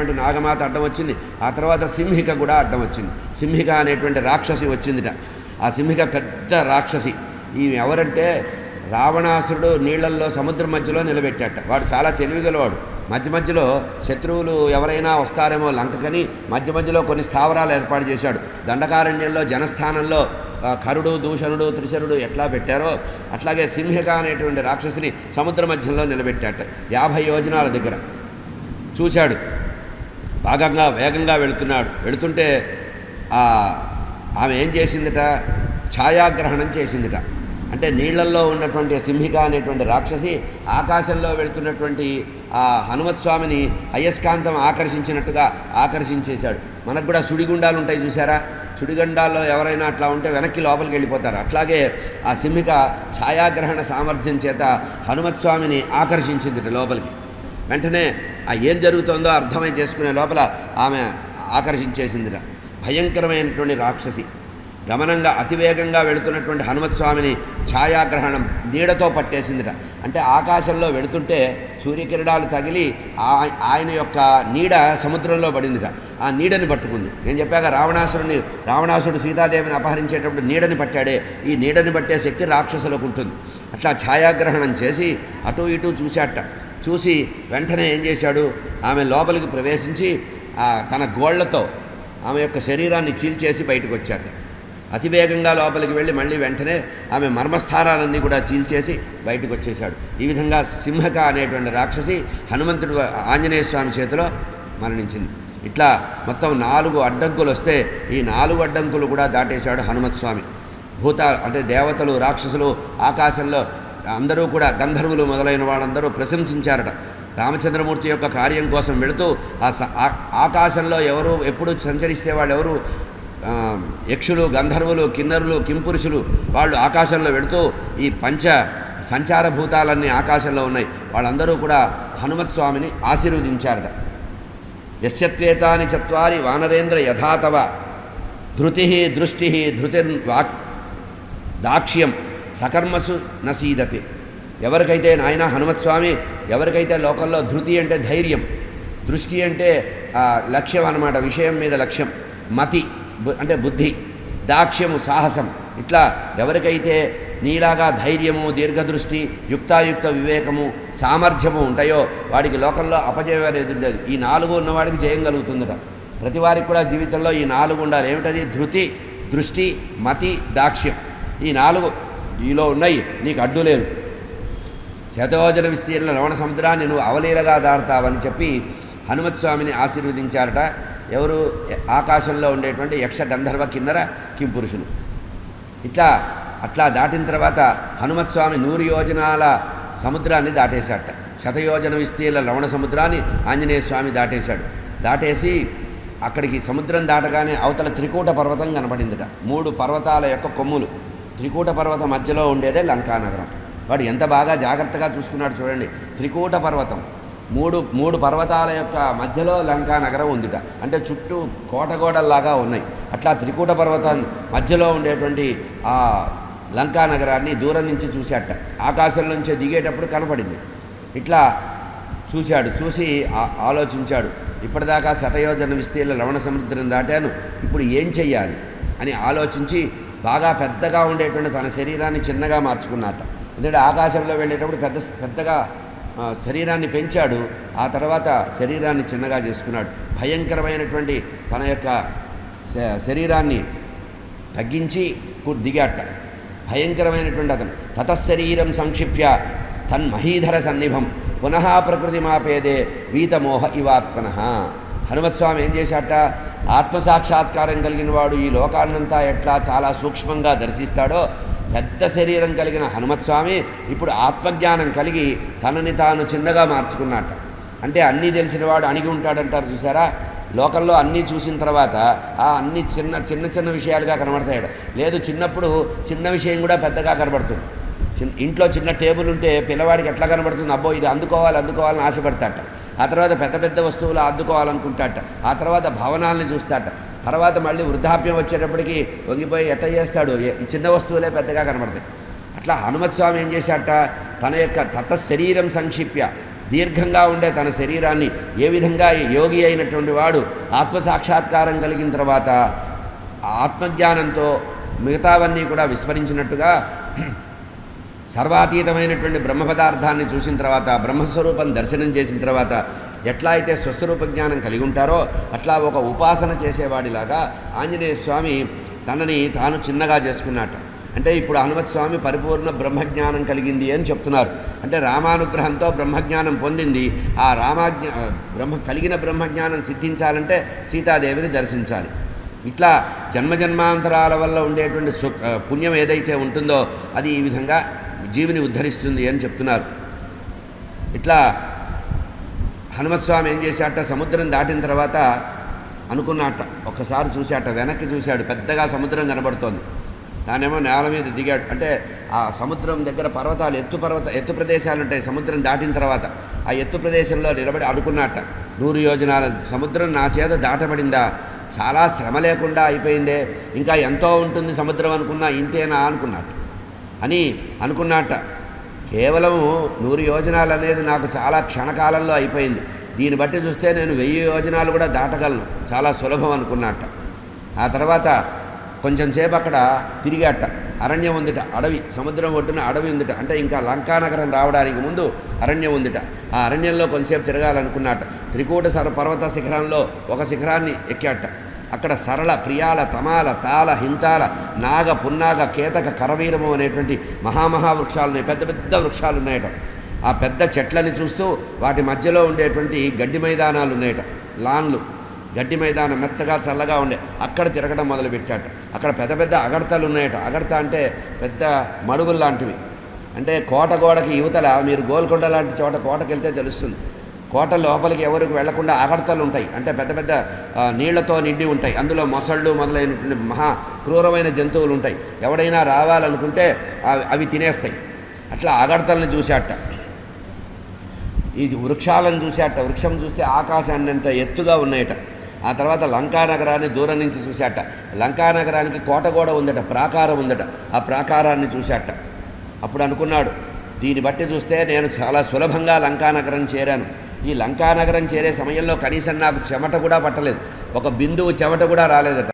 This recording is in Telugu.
అనేటువంటి నాగమాత అడ్డం వచ్చింది. ఆ తర్వాత సింహిక కూడా అడ్డం వచ్చింది. సింహిక అనేటువంటి రాక్షసి వచ్చిందిట. ఆ సింహిక పెద్ద రాక్షసి. ఈమె ఎవరంటే రావణాసురుడు నీళ్ళల్లో సముద్రం మధ్యలో నిలబెట్టాట. వాడు చాలా తెలివిగలవాడు. మధ్య మధ్యలో శత్రువులు ఎవరైనా వస్తారేమో లంకకని మధ్య మధ్యలో కొన్ని స్థావరాలు ఏర్పాటు చేశాడు. దండకారణ్యంలో జనస్థానంలో కరుడు దూషణుడు త్రిశరుడు ఎట్లా పెట్టారో అట్లాగే సింహిక అనేటువంటి రాక్షసిని సముద్ర మధ్యంలో నిలబెట్టాట. యాభై యోజనాల దగ్గర. చూశాడు. భాగంగా వేగంగా వెళుతున్నాడు. వెళుతుంటే ఆమె ఏం చేసిందిట? ఛాయాగ్రహణం చేసిందిట. అంటే నీళ్ళల్లో ఉన్నటువంటి సింహిక అనేటువంటి రాక్షసి ఆకాశంలో వెళుతున్నటువంటి ఆ హనుమత్ స్వామిని అయస్కాంతం ఆకర్షించినట్టుగా ఆకర్షించేశాడు. మనకు కూడా సుడిగుండాలు ఉంటాయి చూసారా సుడిగుండాల్లో ఎవరైనా అట్లా ఉంటే వెనక్కి లోపలికి వెళ్ళిపోతారు. అట్లాగే ఆ సింహిక ఛాయాగ్రహణ సామర్థ్యం చేత హనుమత్ స్వామిని ఆకర్షించిందిట లోపలికి. వెంటనే ఆ ఏం జరుగుతుందో అర్థమై చేసుకునే లోపల ఆమె ఆకర్షించేసిందిట భయంకరమైనటువంటి రాక్షసి. గమనంగా అతివేగంగా వెళుతున్నటువంటి హనుమత్ స్వామిని ఛాయాగ్రహణం నీడతో పట్టేసిందిట అంటే ఆకాశంలో వెళుతుంటే సూర్యకిరణాలు తగిలి ఆయన యొక్క నీడ సముద్రంలో పడిందిట ఆ నీడని పట్టుకుంది. నేను చెప్పాక రావణాసురుని రావణాసుడు సీతాదేవిని అపహరించేటప్పుడు నీడని పట్టాడే. ఈ నీడని పట్టే శక్తి రాక్షసులకు ఉంటుంది. అట్లా ఛాయాగ్రహణం చేసి అటు ఇటు చూశాట. చూసి వెంటనే ఏం చేశాడు? ఆమె లోపలికి ప్రవేశించి ఆ తన గోళ్ళతో ఆమె యొక్క శరీరాన్ని చీల్చేసి బయటకు వచ్చాడు అతివేగంగా లోపలికి వెళ్ళి మళ్ళీ వెంటనే ఆమె మర్మస్థానాలన్నీ కూడా చీల్చేసి బయటకు వచ్చేశాడు ఈ విధంగా సింహక అనేటువంటి రాక్షసి హనుమంతుడు ఆంజనేయ స్వామి చేతిలో మరణించింది. ఇట్లా మొత్తం నాలుగు అడ్డంకులు వస్తే ఈ నాలుగు అడ్డంకులు కూడా దాటేశాడు హనుమత్ స్వామి భూత అంటే దేవతలు రాక్షసులు ఆకాశంలో అందరూ కూడా గంధర్వులు మొదలైన వాళ్ళందరూ ప్రశంసించారట. రామచంద్రమూర్తి యొక్క కార్యం కోసం వెళుతూ ఆ ఆకాశంలో ఎవరు ఎప్పుడు సంచరిస్తే వాళ్ళు ఎవరు యక్షులు గంధర్వులు కిన్నరులు కింపురుషులు వాళ్ళు ఆకాశంలో వెళుతూ ఈ పంచ సంచార భూతాలన్నీ ఆకాశంలో ఉన్నాయి. వాళ్ళందరూ కూడా హనుమత్ స్వామిని ఆశీర్వదించారట. యశ్యత్వేతాని చత్వారి వానరేంద్ర యథాతవ ధృతి దృష్టి ధృతి వాక్ దాక్ష్యం సకర్మసు నసీదతి. ఎవరికైతే నాయన హనుమత్ స్వామి ఎవరికైతే లోకంలో ధృతి అంటే ధైర్యం దృష్టి అంటే లక్ష్యం అన్నమాట విషయం మీద లక్ష్యం మతి అంటే బుద్ధి దాక్ష్యము సాహసం ఇట్లా ఎవరికైతే నీలాగా ధైర్యము దీర్ఘదృష్టి యుక్తాయుక్త వివేకము సామర్థ్యము ఉంటాయో వాడికి లోకంలో అపజయం అనేది ఉండేది. ఈ నాలుగు ఉన్నవాడికి జయం కలుగుతుందట. ప్రతి వారికి కూడా జీవితంలో ఈ నాలుగు ఉండాలి. ఏమిటది? ధృతి దృష్టి మతి దాక్ష్యం. ఈ నాలుగు నీలో ఉన్నాయి నీకు అడ్డు లేదు. శతయోజన విస్తీర్ణ లవణ సముద్రాన్ని నువ్వు అవలీలగా దారుతావని చెప్పి హనుమత్స్వామిని ఆశీర్వదించారట. ఎవరు ఆకాశంలో ఉండేటువంటి యక్ష గంధర్వ కిన్నర కింపురుషులు. ఇట్లా అట్లా దాటిన తర్వాత హనుమత్స్వామి నూరు యోజనాల సముద్రాన్ని దాటేశాట శతయోజన విస్తీర్ణ లవణ సముద్రాన్ని ఆంజనేయ స్వామి దాటేశాడు. దాటేసి అక్కడికి సముద్రం దాటగానే అవతల త్రికూట పర్వతం కనపడిందిట. మూడు పర్వతాల యొక్క కొమ్ములు. త్రికూట పర్వతం మధ్యలో ఉండేదే లంకానగరం వాడు ఎంత బాగా జాగ్రత్తగా చూసుకున్నాడు చూడండి. త్రికూట పర్వతం. మూడు మూడు పర్వతాల యొక్క మధ్యలో లంకా నగరం ఉందిట. అంటే చుట్టూ కోటగోడల్లాగా ఉన్నాయి. అట్లా త్రికూట పర్వతం మధ్యలో ఉండేటువంటి ఆ లంకా నగరాన్ని దూరం నుంచి చూశాట ఆకాశం నుంచి దిగేటప్పుడు కనపడింది. ఇట్లా చూశాడు చూసి ఆ- ఆలోచించాడు. ఇప్పటిదాకా శతయోజన విస్తీర్ణ లవణ సముద్రం దాటాను ఇప్పుడు ఏం చెయ్యాలి అని ఆలోచించి బాగా పెద్దగా ఉండేటువంటి తన శరీరాన్ని చిన్నగా మార్చుకున్నట్ట. ఎందుకంటే ఆకాశంలో వెళ్ళేటప్పుడు పెద్ద పెద్దగా శరీరాన్ని పెంచాడు. ఆ తర్వాత శరీరాన్ని చిన్నగా చేసుకున్నాడు. భయంకరమైనటువంటి తన యొక్క శ- శరీరాన్ని తగ్గించి దిగాట. భయంకరమైనటువంటి అతను. తతశరీరం సంక్షిప్య తన్మహీధర సన్నిభం. పునః ప్రకృతి మాపేదే వీతమోహ ఇవాత్మన. హనుమత్స్వామి ఏం చేశాట? ఆత్మసాక్షాత్కారం కలిగిన వాడు ఈ లోకాన్నంతా ఎట్లా చాలా సూక్ష్మంగా దర్శిస్తాడో పెద్ద శరీరం కలిగిన హనుమత్స్వామి ఇప్పుడు ఆత్మజ్ఞానం కలిగి తనని తాను చిన్నగా మార్చుకున్నట్ట అంటే అన్నీ తెలిసినవాడు అణిగి ఉంటాడంటారు చూసారా? లోకంలో అన్నీ చూసిన తర్వాత ఆ అన్ని చిన్న చిన్న చిన్న విషయాలుగా కనబడతాడు లేదు చిన్నప్పుడు చిన్న విషయం కూడా పెద్దగా కనబడుతుంది. చిన్న ఇంట్లో చిన్న టేబుల్ ఉంటే పిల్లవాడికి ఎట్లా కనబడుతుంది? అబ్బో ఇది అందుకోవాలి అందుకోవాలని ఆశపడతాట. ఆ తర్వాత పెద్ద పెద్ద వస్తువులు అద్దుకోవాలనుకుంటాట. ఆ తర్వాత భవనాలని చూస్తాట. తర్వాత మళ్ళీ వృద్ధాప్యం వచ్చేటప్పటికి వంగిపోయి ఎట్ట చేస్తాడు? చిన్న వస్తువులే పెద్దగా కనబడతాయి. అట్లా హనుమత్ స్వామి ఏం చేశాట? తన యొక్క తత శరీరం సంక్షిప్య. దీర్ఘంగా ఉండే తన శరీరాన్ని ఏ విధంగా యోగి అయినటువంటి వాడు ఆత్మసాక్షాత్కారం కలిగిన తర్వాత ఆత్మజ్ఞానంతో మిగతావన్నీ కూడా విస్మరించినట్టుగా సర్వాతీతమైనటువంటి బ్రహ్మ పదార్థాన్ని చూసిన తర్వాత బ్రహ్మస్వరూపం దర్శనం చేసిన తర్వాత ఎట్లా అయితే స్వస్వరూప జ్ఞానం కలిగి ఉంటారో అట్లా ఒక ఉపాసన చేసేవాడిలాగా ఆంజనేయ స్వామి తనని తాను చిన్నగా చేసుకున్నట్టు అంటే ఇప్పుడు హనుమత్ స్వామి పరిపూర్ణ బ్రహ్మజ్ఞానం కలిగింది అని చెప్తున్నారు. అంటే రామానుగ్రహంతో బ్రహ్మజ్ఞానం పొందింది. ఆ రామాజ్ఞ బ్రహ్మ కలిగిన బ్రహ్మజ్ఞానం సిద్ధించాలంటే సీతాదేవిని దర్శించాలి. ఇట్లా జన్మజన్మాంతరాల వల్ల ఉండేటువంటి పుణ్యం ఏదైతే ఉంటుందో అది ఈ విధంగా జీవిని ఉద్ధరిస్తుంది అని చెప్తున్నారు. ఇట్లా హనుమత్స్వామి ఏం చేశాట? సముద్రం దాటిన తర్వాత అనుకున్నట్ట ఒకసారి చూశాట వెనక్కి చూశాడు. పెద్దగా సముద్రం కనబడుతోంది. తానేమో నేల మీద దిగాడు. అంటే ఆ సముద్రం దగ్గర పర్వతాలు ఎత్తు పర్వత ఎత్తు ప్రదేశాలు ఉంటాయి సముద్రం దాటిన తర్వాత. ఆ ఎత్తు ప్రదేశంలో నిలబడి అడుకున్నట్ట నూరు యోజనాల సముద్రం నా చేత దాటబడిందా? చాలా శ్రమ లేకుండా అయిపోయిందే. ఇంకా ఎంతో ఉంటుంది సముద్రం అనుకున్నా ఇంతేనా అనుకున్నట్టు అని అనుకున్నట్ట కేవలము నూరు యోజనాలు అనేది నాకు చాలా క్షణకాలంలో అయిపోయింది. దీన్ని బట్టి చూస్తే నేను వెయ్యి యోజనాలు కూడా దాటగలను. చాలా సులభం అనుకున్నట్ట ఆ తర్వాత కొంచెం సేపు అక్కడ తిరిగాట. అరణ్యం ఉందిట అడవి సముద్రం ఒడ్డున అడవి ఉందిట. అంటే ఇంకా లంకానగరం రావడానికి ముందు అరణ్యం ఉందిట. ఆ అరణ్యంలో కొంచెంసేపు తిరగాలనుకున్నట్ట త్రికూట సర పర్వత శిఖరంలో ఒక శిఖరాన్ని ఎక్కాట. అక్కడ సరళ ప్రియాల తమాల తాల హింతాల నాగ పున్నాగ కేతక కరవీరము అనేటువంటి మహామహా వృక్షాలు ఉన్నాయి పెద్ద పెద్ద వృక్షాలు ఉన్నాయట ఆ పెద్ద చెట్లని చూస్తూ వాటి మధ్యలో ఉండేటువంటి గడ్డి మైదానాలు ఉన్నాయట లాన్లు. గడ్డి మైదానం మెత్తగా చల్లగా ఉండే. అక్కడ తిరగడం మొదలుపెట్టాట. అక్కడ పెద్ద పెద్ద అగడతలు ఉన్నాయట అగడత అంటే పెద్ద మడుగులు లాంటివి అంటే కోట గోడకి యువతల మీరు గోల్కొండ లాంటి చోట కోటకి వెళ్తే తెలుస్తుంది. కోట లోపలికి ఎవరికి వెళ్ళకుండా అగడతలు ఉంటాయి. అంటే పెద్ద పెద్ద నీళ్ళతో నిండి ఉంటాయి. అందులో మొసళ్ళు మొదలైనటువంటి మహా క్రూరమైన జంతువులు ఉంటాయి. ఎవడైనా రావాలనుకుంటే అవి- అవి తినేస్తాయి. అట్లా అగడతలను చూసేట ఇది వృక్షాలను చూసేట వృక్షం చూస్తే ఆకాశాన్ని అంత ఎత్తుగా ఉన్నాయట. ఆ తర్వాత లంకా నగరాన్ని దూరం నుంచి చూశాట. లంకా నగరానికి కోట కూడా ఉందట ప్రాకారం ఉందట. ఆ ప్రాకారాన్ని చూశాట. అప్పుడు అనుకున్నాడు దీన్ని బట్టి చూస్తే నేను చాలా సులభంగా లంకా నగరం చేరాను. ఈ లంకా నగరం చేరే సమయంలో కనీసం నాకు చెమట కూడా పట్టలేదు. ఒక బిందువు చెమట కూడా రాలేదట.